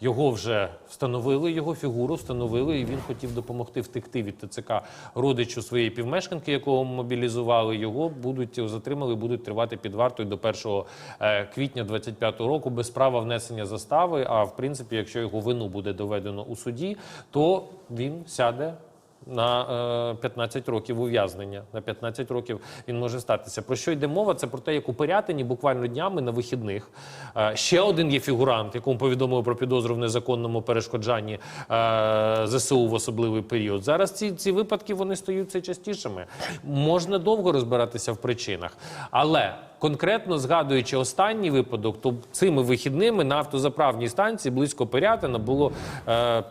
Його вже встановили, його фігуру встановили, і він хотів допомогти втекти від ТЦК родичу своєї півмешканки, якого мобілізували. Його будуть затримали, будуть тривати під вартою до 1 е, квітня 25 року без права внесення застави. А в принципі, якщо його вину буде доведено у суді, то він сяде. На е, 15 років ув'язнення. На 15 років він може статися. Про що йде мова? Це про те, як у Пирятині буквально днями на вихідних е, ще один є фігурант, якому повідомили про підозру в незаконному перешкоджанні е, ЗСУ в особливий період. Зараз ці, ці випадки вони стають все частішими. Можна довго розбиратися в причинах, але конкретно згадуючи останній випадок, то цими вихідними на автозаправній станції близько Пирятина було. Е,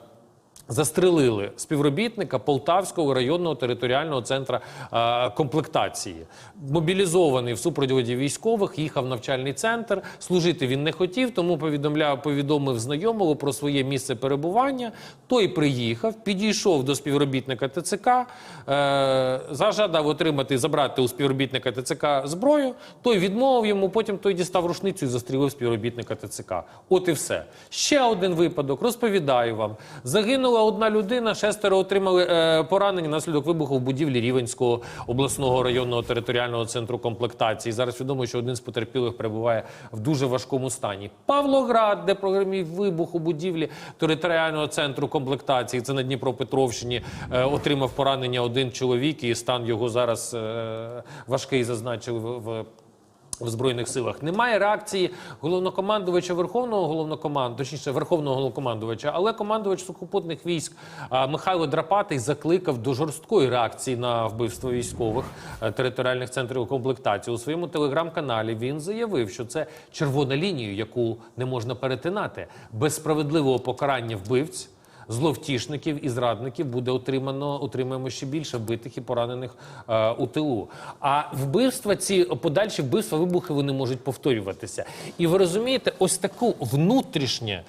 Застрелили співробітника Полтавського районного територіального центру е, комплектації. Мобілізований в супроводі військових, їхав в навчальний центр. Служити він не хотів, тому повідомляв, повідомив знайомого про своє місце перебування. Той приїхав, підійшов до співробітника ТЦК, е, зажадав отримати, забрати у співробітника ТЦК зброю. Той відмовив йому, потім той дістав рушницю і застрілив співробітника ТЦК. От і все. Ще один випадок. Розповідаю вам. Загинула одна людина, шестеро отримали е, поранення наслідок вибуху в будівлі Рівенського обласного районного територіального центру комплектації. Зараз відомо, що один з потерпілих перебуває в дуже важкому стані. Павлоград, де програмів вибух у будівлі територіального центру комплектації, це на Дніпропетровщині, е, отримав поранення один чоловік, і стан його зараз е, важкий, зазначили в. в в збройних силах немає реакції головнокомандувача верховного головнокоманд, точніше верховного головнокомандувача, але командувач сухопутних військ Михайло Драпатий закликав до жорсткої реакції на вбивство військових е, територіальних центрів комплектації. У своєму телеграм-каналі він заявив, що це червона лінія, яку не можна перетинати без справедливого покарання вбивць зловтішників і зрадників буде отримано, отримаємо ще більше вбитих і поранених е, у тилу. А вбивства, ці подальші вбивства, вибухи вони можуть повторюватися. І ви розумієте, ось таку внутрішнє.